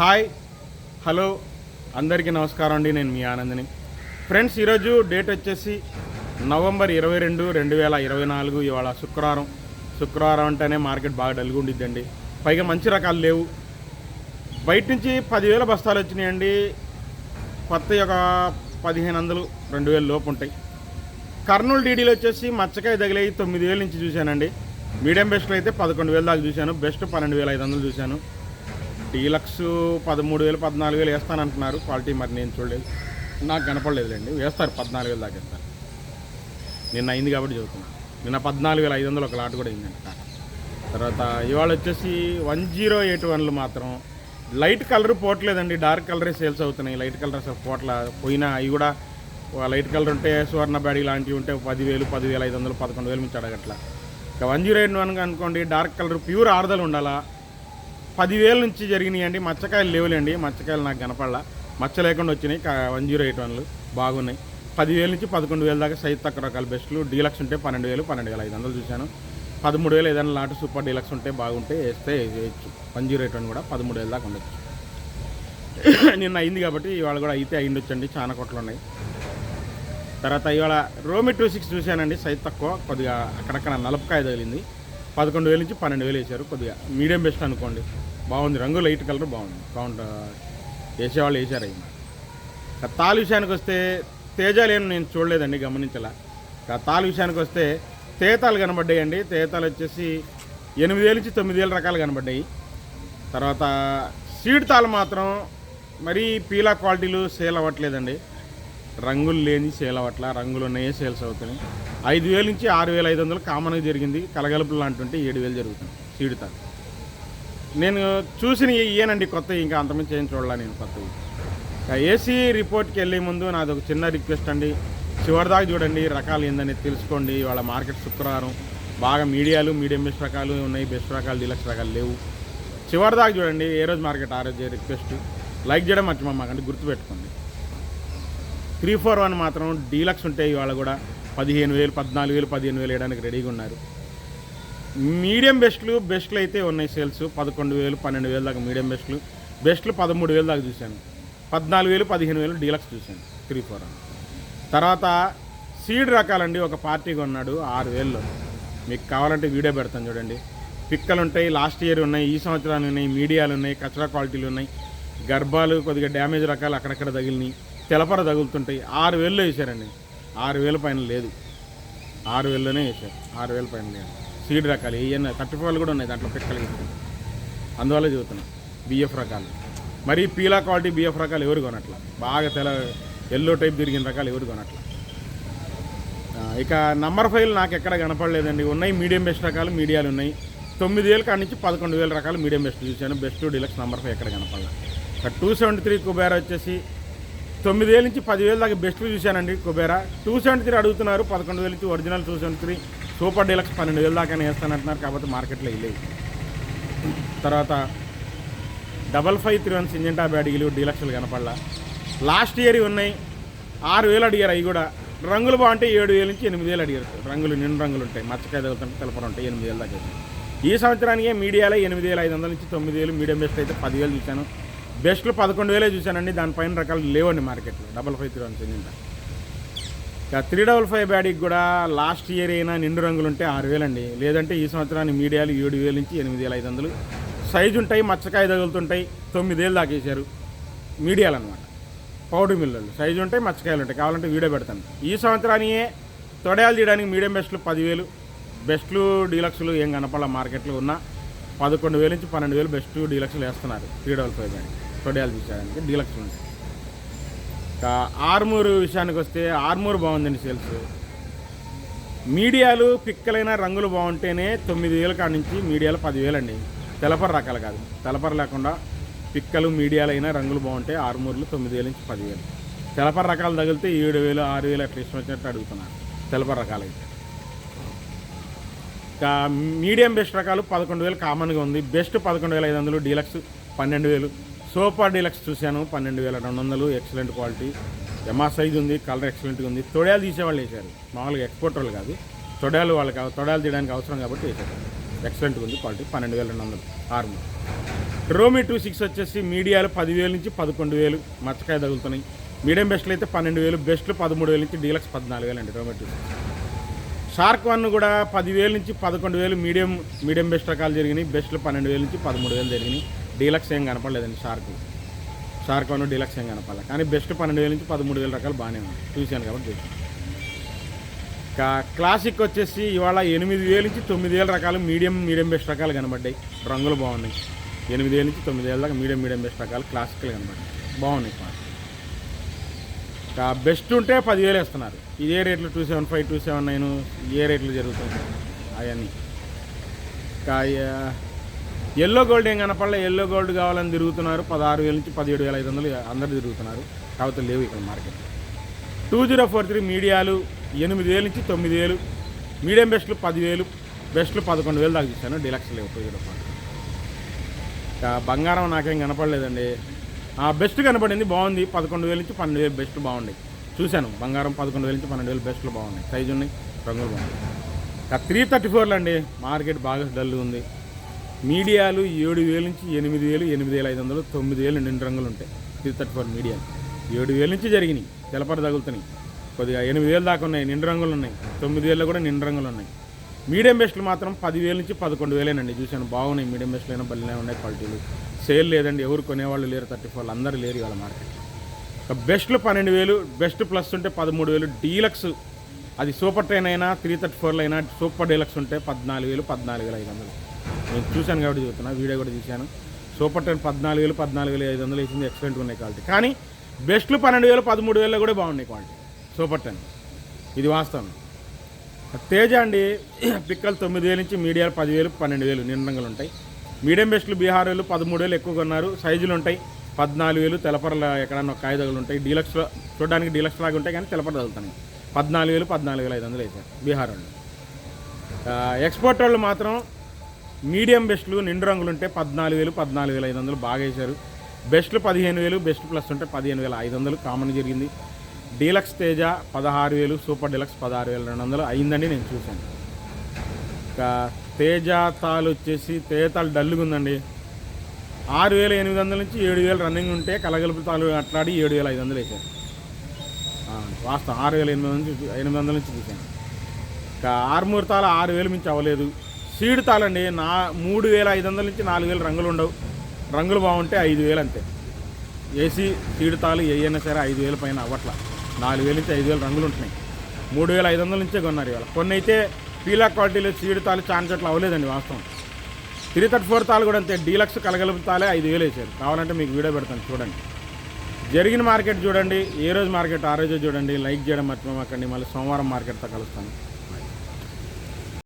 Hi hello అందరికీ నమస్కారం అండి నేను మీ ఆనందిని. ఫ్రెండ్స్ ఈరోజు డేట్ వచ్చేసి నవంబర్ ఇరవై రెండు రెండు వేల ఇరవై నాలుగు ఇవాళ శుక్రవారం. శుక్రవారం అంటేనే మార్కెట్ బాగా డల్గుండిద్దండి పైగా మంచి రకాలు లేవు. బయట నుంచి పదివేల బస్తాలు వచ్చినాయండి. కొత్త ఒక పదిహేను వందలు రెండు వేల లోపు ఉంటాయి. కర్నూలు డీడీలు వచ్చేసి మచ్చకాయ తగిలే తొమ్మిది వేల నుంచి చూశానండి. మీడియం బెస్ట్లో అయితే పదకొండు వేల దాకా చూశాను. బెస్ట్ పన్నెండు వేల ఐదు వందలు చూశాను. డీలక్స్ పదమూడు వేలు పద్నాలుగు వేలు వేస్తాను అంటున్నారు క్వాలిటీ మరి నేను చూడలేదు. నాకు కనపడలేదులేండి. వేస్తారు పద్నాలుగు వేలు దాకా నిన్న అయింది కాబట్టి చదువుతున్నాను నిన్న పద్నాలుగు వేల ఐదు వందలు ఒక లాట్ కూడా అయిందండి కాక. తర్వాత ఇవాళ వచ్చేసి వన్ జీరో ఎయిట్ వన్లు మాత్రం లైట్ కలర్ పోవట్లేదండి డార్క్ కలరే సేల్స్ అవుతున్నాయి. లైట్ కలర్ అసలు పోట్ల పోయినా అవి కూడా లైట్ కలర్ ఉంటే సువర్ణ బ్యాడీ లాంటివి ఉంటే పదివేలు పదివేల ఐదు వందలు పదకొండు వేలు నుంచి అడగట్ల. ఇక వన్ జీరో ఎయిట్ వన్ అనుకోండి డార్క్ కలర్ ప్యూర్ ఆరుదలు ఉండాలా? పదివేల నుంచి జరిగినాయండి. మచ్చకాయలు లేవులేండి. మచ్చకాయలు నాకు కనపడలా. మచ్చ లేకుండా వచ్చినాయి. వన్ జీరో ఎయిట్ వన్లు బాగున్నాయి. పదివేల నుంచి పదకొండు వేల దాకా సైజ్ తక్కువ రకాల బెస్ట్లు. డీలక్స్ ఉంటే పన్నెండు వేలు పన్నెండు వేల ఐదు వందలు చూశాను. పదమూడు వేలు ఏదైనా లాట్ సూపర్ డీలక్స్ ఉంటే బాగుంటే వేస్తే వేయచ్చు. వన్ జీరో ఎయిట్ వన్ కూడా పదమూడు వేల దాకా ఉండొచ్చు. నిన్న అయింది కాబట్టి ఇవాళ కూడా అయితే అయిండొచ్చండి. చాలా కొట్లు ఉన్నాయి. తర్వాత ఇవాళ రోమి టూ సిక్స్ చూశానండి. సైజ్ తక్కువ. కొద్దిగా అక్కడక్కడ నలపకాయ తగిలింది. పదకొండు వేల నుంచి పన్నెండు వేలు వేశారు. కొద్దిగా మీడియం బెస్ట్ అనుకోండి. బాగుంది. రంగు లైట్ కలర్ బాగుంది. కౌంట్ వేసేవాళ్ళు వేసారు అయినా తాలు విషయానికి వస్తే తేజాలేను నేను చూడలేదండి గమనించలా. ఇక విషయానికి వస్తే తేతాలు కనబడ్డాయండి. తేతాలు వచ్చేసి ఎనిమిది వేలు నుంచి తొమ్మిది వేల రకాలు కనబడ్డాయి. తర్వాత సీడ్ తాలు మాత్రం మరీ పీలా క్వాలిటీలు సేల్ అవ్వట్లేదండి. రంగులు లేని సేల్ అవ్వట్ల. రంగులు ఉన్నాయే సేల్స్ అవుతున్నాయి. ఐదు వేల నుంచి ఆరు వేల ఐదు వందలు కామన్గా జరిగింది. కలగలుపులు లాంటి ఏడు వేలు జరుగుతుంది సీడ్ తాలు నేను చూసిన ఇయ్యేనండి కొత్త ఇంకా అంతమంది ఏం చూడలే నేను కొత్తవి ఏసీ రిపోర్ట్కి వెళ్ళే ముందు నాది ఒక చిన్న రిక్వెస్ట్ అండి. చివరిదాకా చూడండి రకాలు ఏందని తెలుసుకోండి. వాళ్ళ మార్కెట్ శుక్రవారం. బాగా మీడియాలు మీడియం బెస్ట్ రకాలు ఉన్నాయి బెస్ట్ రకాలు డీలక్స్ రకాలు లేవు. చివరిదాకా చూడండి ఏ రోజు మార్కెట్ ఆ రోజు రిక్వెస్ట్. లైక్ చేయడం మర్చిపోమాకండి గుర్తుపెట్టుకోండి. త్రీ ఫోర్ వన్ మాత్రం డీలక్స్ ఉంటాయి ఇవాళ కూడా పదిహేను వేలు పద్నాలుగు వేలు పదిహేను వేలు వేయడానికి రెడీగా ఉన్నారు. మీడియం బెస్ట్లు బెస్ట్లు అయితే ఉన్నాయి సేల్స్. పదకొండు వేలు పన్నెండు వేలు దాకా మీడియం బెస్ట్లు. బెస్ట్లు పదమూడు వేలు దాకా చూశాను. పద్నాలుగు వేలు పదిహేను వేలు డీలక్స్ చూశాను. త్రీ ఫోర్ తర్వాత సీడ్ రకాలండి. ఒక పార్టీ కొన్నాడు ఆరు వేల్లో. మీకు కావాలంటే వీడియో పెడతాను చూడండి. పిక్కలు ఉంటాయి లాస్ట్ ఇయర్ ఉన్నాయి ఈ సంవత్సరాలు ఉన్నాయి మీడియాలు ఉన్నాయి కచరా క్వాలిటీలు ఉన్నాయి. గర్భాలు కొద్దిగా డ్యామేజ్ రకాలు అక్కడక్కడ తగిలినాయి. తెలపర తగులుతుంటాయి. ఆరు వేల్లో వేసారండి ఆరు వేల పైన లేదు. ఆరు వేల్లోనే వేసారు ఆరు వేల పైన లేదు. సీడ్ రకాలు ఏయన్నా థర్టీ ఫోర్లు కూడా ఉన్నాయి దాంట్లో పిక్కలు అందువల్ల చెబుతున్నా బిఎఫ్ రకాలు. మరి పీలా క్వాలిటీ బిఎఫ్ రకాలు ఎవరు కొనట్ల? బాగా తెల ఎల్లో టైప్ తిరిగిన రకాలు ఎవరు కొనట్ల? ఇక నంబర్ ఫైవ్ నాకు ఎక్కడ కనపడలేదండి. ఉన్నాయి మీడియం బెస్ట్ రకాలు మీడియాలు ఉన్నాయి. తొమ్మిది వేల కాడి నుంచి పదకొండు వేల రకాలు మీడియం బెస్ట్ చూశాను. బెస్ట్ డీలక్స్ నంబర్ ఫైవ్ ఎక్కడ కనపడలేదు ఇక టూ సెవెంటీ త్రీ కుబేరా వచ్చేసి తొమ్మిది వేల నుంచి పదివేల దాకా బెస్ట్ చూశానండి కుబేరా టూ సెవెంటీ త్రీ అడుగుతున్నారు పదకొండు వేల నుంచి original two seventy three super deluxe పన్నెండు వేల దాకా వేస్తానంటున్నారు కాబట్టి మార్కెట్లో వెళ్ళేవి తర్వాత double five three one Syngenta బ్యాడీలు డీలక్స్లు కనపడలా. లాస్ట్ ఇయర్ ఉన్నాయి. ఆరు వేలు అడిగారు అవి కూడా రంగులు బాగుంటే ఏడు వేల నుంచి ఎనిమిది వేలు అడిగారు. రంగులు నిండు రంగులు ఉంటాయి మచ్చకాయ తగులుతుంటే తెలపడం ఉంటాయి ఎనిమిది వేలు దాకా ఈ సంవత్సరానికి మీడియాలో ఎనిమిది వేల ఐదు వందల నుంచి తొమ్మిది వేలు మీడియం బెస్ట్ అయితే పదివేలు చూశాను. బెస్ట్లు పదకొండు వేలే చూశానండి దానిపైన రకాలు లేవండి మార్కెట్లో. Double five three one Syngenta. ఇక త్రీ డబల్ ఫైవ్ బ్యాడీకి కూడా లాస్ట్ ఇయర్ అయినా నిండు రంగులు ఉంటే ఆరు వేలండి. లేదంటే ఈ సంవత్సరానికి మీడియాలు ఏడు వేల నుంచి ఎనిమిది వేల ఐదు వందలు. సైజు ఉంటాయి మచ్చకాయ తగులుతుంటాయి తొమ్మిది వేలు దాకా వేసారు మీడియాలు అనమాట పౌడర్ మిల్లులు సైజు ఉంటాయి మచ్చకాయలు ఉంటాయి. కావాలంటే వీడియో పెడతాను. ఈ సంవత్సరానికే తొడయాలు తీయడానికి మీడియం బెస్ట్లు పదివేలు. బెస్ట్లు డీలక్స్లు ఏం కనపడాల మార్కెట్లో ఉన్న పదకొండు వేల నుంచి పన్నెండు వేలు బెస్ట్ డీలక్స్లు వేస్తున్నారు. త్రీ డబల్ ఫైవ్ బ్యాడీ తొడయాలు తీసేయడానికి డీలక్స్లు ఉంటాయి. ఇంకా ఆర్మూర్ విషయానికి వస్తే ఆర్మూర్ బాగుందండి సేల్స్. మీడియాలు పిక్కలైన రంగులు బాగుంటేనే తొమ్మిది వేల కాడ నుంచి మీడియాలు పదివేలు అండి. తెలపర రకాలు కాదు. తెలపర లేకుండా పిక్కలు మీడియాలైనా రంగులు బాగుంటే ఆరుమూరులు తొమ్మిది వేల నుంచి పదివేలు. తెలపర రకాలు తగిలితే ఏడు వేలు ఆరు వేలు అట్లా ఇష్టం వచ్చినట్టు అడుగుతున్నాను తెలపర రకాలు అయితే. ఇంకా మీడియం బెస్ట్ రకాలు పదకొండు వేలు కామన్గా ఉంది. బెస్ట్ పదకొండు వేల ఐదు వందలు డీలక్స్ పన్నెండు వేలు సూపర్ డీలక్స్ చూశాను. పన్నెండు వేల రెండు వందలు ఎక్సలెంట్ క్వాలిటీ. ఎమా సైజ్ ఉంది కలర్ ఎక్సలెంట్గా ఉంది. తొడయాలు తీసేవాళ్ళు వేశారు. మామూలుగా ఎక్స్పోర్టర్లు కాదు. తొడయాలు వాళ్ళకి తొడాలు తొడయాలు తీయడానికి అవసరం కాబట్టి వేశారు. ఎక్సలెంట్గా ఉంది క్వాలిటీ పన్నెండు వేల రెండు వందలు. ఆరు రోమి టూ సిక్స్ వచ్చేసి మీడియాలు పదివేలు నుంచి పదకొండు వేలు మచ్చకాయ తగులుతున్నాయి. మీడియం బెస్ట్లు అయితే పన్నెండు వేలు బెస్ట్లు పదమూడు వేలు నుంచి డీలక్స్ పద్నాలుగు వేలు అండి రోమి టూ షార్క్ వన్ కూడా పదివేలు నుంచి పదకొండు వేలు మీడియం మీడియం బెస్ట్ రకాలు జరిగినాయి. బెస్ట్లు పన్నెండు వేలు నుంచి పదమూడు వేలు జరిగినాయి. డీలక్స్ ఏం కనపడలేదండి షార్క్. షార్క్ వన్ డీలక్స్ ఏం కనపడలేదు కానీ బెస్ట్ పన్నెండు వేల నుంచి పదమూడు వేల రకాలు బాగానే ఉన్నాయి. చూశాను కాబట్టి చూసాను ఇంకా క్లాసిక్ వచ్చేసి ఇవాళ ఎనిమిది వేల నుంచి తొమ్మిది వేల రకాలు మీడియం మీడియం బెస్ట్ రకాలు కనబడ్డాయి. రంగులు బాగున్నాయి. ఎనిమిది వేల నుంచి తొమ్మిది వేల దాకా మీడియం మీడియం బెస్ట్ రకాలు క్లాసికల్ కనబడ్డాయి. బాగున్నాయి ఇంకా బెస్ట్ ఉంటే పదివేలు వేస్తున్నారు. ఇదే రేట్లు two seven five two seven nine ఏ రేట్లు జరుగుతుంది అవన్నీ. ఇంకా ఎల్లో గోల్డ్ ఏం కనపడలే. ఎల్లో గోల్డ్ కావాలని తిరుగుతున్నారు. పదహారు వేల నుంచి పదిహేడు వేల ఐదు వందలు అందరు తిరుగుతున్నారు. కాకపోతే లేవు ఇక్కడ market two zero four three మీడియాలు ఎనిమిది వేలు నుంచి తొమ్మిది వేలు. మీడియం బెస్ట్లు పదివేలు. బెస్ట్లు పదకొండు వేలు దాకా చూశాను. డిలక్స్ లేవు. టూ జీరో ఫోర్ ఇంకా బంగారం నాకేం కనపడలేదండి. ఆ బెస్ట్ కనపడింది. బాగుంది. పదకొండు వేల నుంచి పన్నెండు వేలు బెస్ట్ బాగుంది. చూశాను. బంగారం పదకొండు వేల నుంచి పన్నెండు వేలు బెస్ట్లు బాగున్నాయి. సైజు ఉన్నాయి. రంగులు బాగున్నాయి. త్రీ థర్టీ ఫోర్లు అండి మార్కెట్ బాగా డల్ ఉంది. మీడియాలు ఏడు వేల నుంచి ఎనిమిది వేలు ఎనిమిది వేల ఐదు వందలు తొమ్మిది వేలు నిండు రంగులు ఉంటాయి. త్రీ థర్టీ ఫోర్ మీడియాలు. ఏడు వేల నుంచి జరిగినాయి. తెలపడ తగులుతున్నాయి. కొద్దిగా ఎనిమిది వేలు దాకా ఉన్నాయి నిండు రంగులు ఉన్నాయి. తొమ్మిది వేలు కూడా నిండు రంగులు ఉన్నాయి. మీడియం బెస్ట్లు మాత్రం పదివేల నుంచి పదకొండు వేలేనండి. చూశాను బాగున్నాయి. మీడియం బెస్ట్లు అయినా బలినే ఉన్నాయి క్వాలిటీలు. సేల్ లేదండి. ఎవరు కొనేవాళ్ళు లేరు థర్టీ ఫోర్లు అందరూ లేరు ఇవాళ మార్కెట్ బెస్ట్లు పన్నెండు వేలు బెస్ట్ ప్లస్ ఉంటే పదమూడు వేలు. డీలక్స్ అది సూపర్ ట్రైన్ అయినా త్రీ థర్టీ ఫోర్లో అయినా సూపర్ డీలక్స్ ఉంటే పద్నాలుగు వేలు పద్నాలుగు వేల ఐదు వందలు. నేను చూశాను కాబట్టి చెప్తున్నా వీడియో కూడా చూశాను సూపర్ టెన్ పద్నాలుగు వేలు పద్నాలుగు వేల ఐదు వందలు వేసింది ఎక్సలెంట్ ఉన్నాయి క్వాలిటీ కానీ బెస్ట్లు పన్నెండు వేలు పదమూడు వేలలో కూడా బాగున్నాయి క్వాలిటీ సూపర్ టెన్. ఇది వాస్తవం. తేజ అండి పిక్కలు తొమ్మిది వేలు నుంచి మీడియాలు పదివేలు పన్నెండు వేలు నిండంగా ఉంటాయి. మీడియం బెస్ట్లు బీహార్ వేలు పదమూడు వేలు ఎక్కువ కొన్నారు సైజులు ఉంటాయి. పద్నాలుగు వేలు తెలపరల ఎక్కడన్నా ఒక కాగితాలు ఉంటాయి. డీలక్స్ చూడడానికి డీలక్స్ లాగా ఉంటాయి కానీ తెలపర తగులుతున్నాయి. పద్నాలుగు వేలు పద్నాలుగు వేల ఐదు వందలు వేసారు బీహార్ వాళ్ళు. ఎక్స్పోర్ట్ వాళ్ళు మాత్రం మీడియం బెస్ట్లు నిండు రంగులు ఉంటే పద్నాలుగు వేలు పద్నాలుగు వేల ఐదు వందలు బాగా వేశారు. బెస్ట్లు పదిహేను వేలు బెస్ట్ ప్లస్ ఉంటే పదిహేను వేల ఐదు వందలు కామన్ జరిగింది. డీలక్స్ తేజ పదహారు వేలు సూపర్ డీలక్స్ పదహారు వేల రెండు వందలు అయిందండి నేను చూశాను. ఇంకా తేజ తాలు వచ్చేసి తేతాలు డల్లుగా ఉందండి. ఆరు వేల ఎనిమిది వందల నుంచి ఏడు వేలు రన్నింగ్ ఉంటే కలగలుపు తాలు అట్లాడి ఏడు వేల ఐదు వందలు వేసారు వాస్తవం ఆరు వేల ఎనిమిది వందల నుంచి ఎనిమిది వందల నుంచి చూశాను. ఇంకా ఆరుమూరు తాలు ఆరు వేలు మించి అవ్వలేదు. సీడ్ తాళండి. నా మూడు వేల ఐదు వందల నుంచి నాలుగు వేలు రంగులు ఉండవు. రంగులు బాగుంటే ఐదు వేలు అంతే. ఏసీ సీడ్ తాళు అయినా సరే ఐదు వేల పైన అవ్వట్లా. నాలుగు వేల నుంచి ఐదు వేలు రంగులు ఉంటున్నాయి. మూడు వేల ఐదు వందల నుంచే కొన్నారు ఇవాళ. కొన్ని అయితే పీలా క్వాలిటీలో సీడ్ తాళు చాలా చోట్ల అవ్వలేదండి వాస్తవం. త్రీ థర్టీ ఫోర్ తాళు కూడా అంతే. డీలక్స్ కలగలుపు తాలే ఐదు వేలు వేసారు. కావాలంటే మీకు వీడియో పెడతాను. చూడండి. జరిగిన మార్కెట్ చూడండి. ఏ రోజు మార్కెట్ ఆ రోజు చూడండి. లైక్ చేయడం మర్చిపోమాకండి. మళ్ళీ సోమవారం మార్కెట్తో కలుస్తాను.